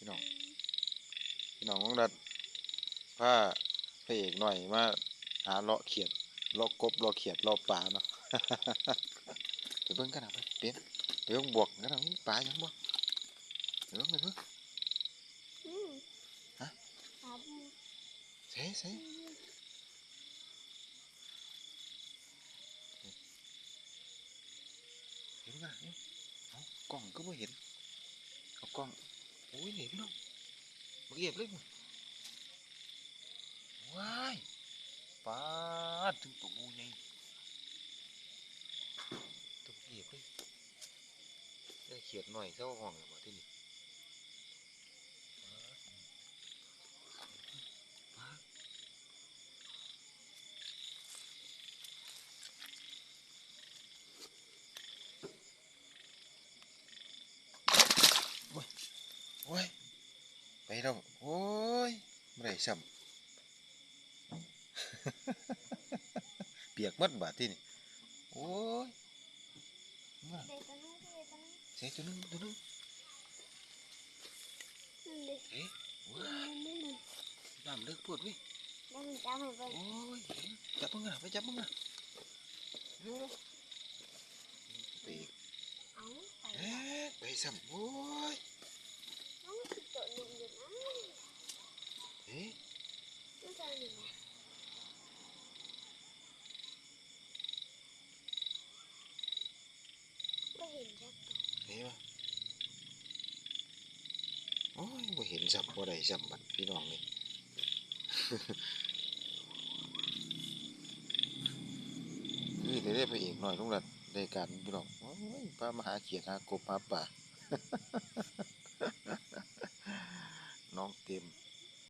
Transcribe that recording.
พี่น้องพี่น้องของดัดผ้าพระเอกหน่อยมาหาเลาะเขียดเลาะกบเลาะเขียดเลาะปลาเนาะไปเบิ่งกันนะไปเปลี่ยนไปเบิ่งบวกกันนะมีปลายังบ่ไปเบิ่งไปเบิ่งอืมฮะครับใส่ใส่เห็นกันนะเอากล้องก็บ่เห็นเอากล้อง โอ้ยนี่พี่น้องบักเอียบเลยมั้งว้ายปาดถึงตัวงูใหญ่ตัวบักเอียบเลยได้เขียดหน่อยเจ้าห้องเลยบ่ที่นี่ปลาด โอ้ย ไปแล้วโอ้ยไม่ได้ซ้ำ เปียกหมัดบาดที่นี่โอ้ยมาเด็กตัวนึงเด็กตัวนึงเสียตัวหนึงตัวหนึงนั่นเด็กเอ๊ะว้านั่นนั่นนั่นน้ำเลิกปวดเวิแล้วมันจะให้ไปโอ้ยจับมึงอะไปจับมึงอะเร็วๆไปอีกเอาไปเอ๊ะไปซ้ำโอ้ย น้องสิตัวหนึ่งอยู่นะ เอ๊ะ มันจะหนึ่งไม่เห็นจักตัวเห็นปะโอ้ยบ่เห็นจับบ่ได้ซ้ำบัดพี่น้องเลยนี่ได้ได้ไปเอกหน่อยลุงรัดได้การพี่น้องโอ้ยป้ามาหาเขียดหากบหาป่า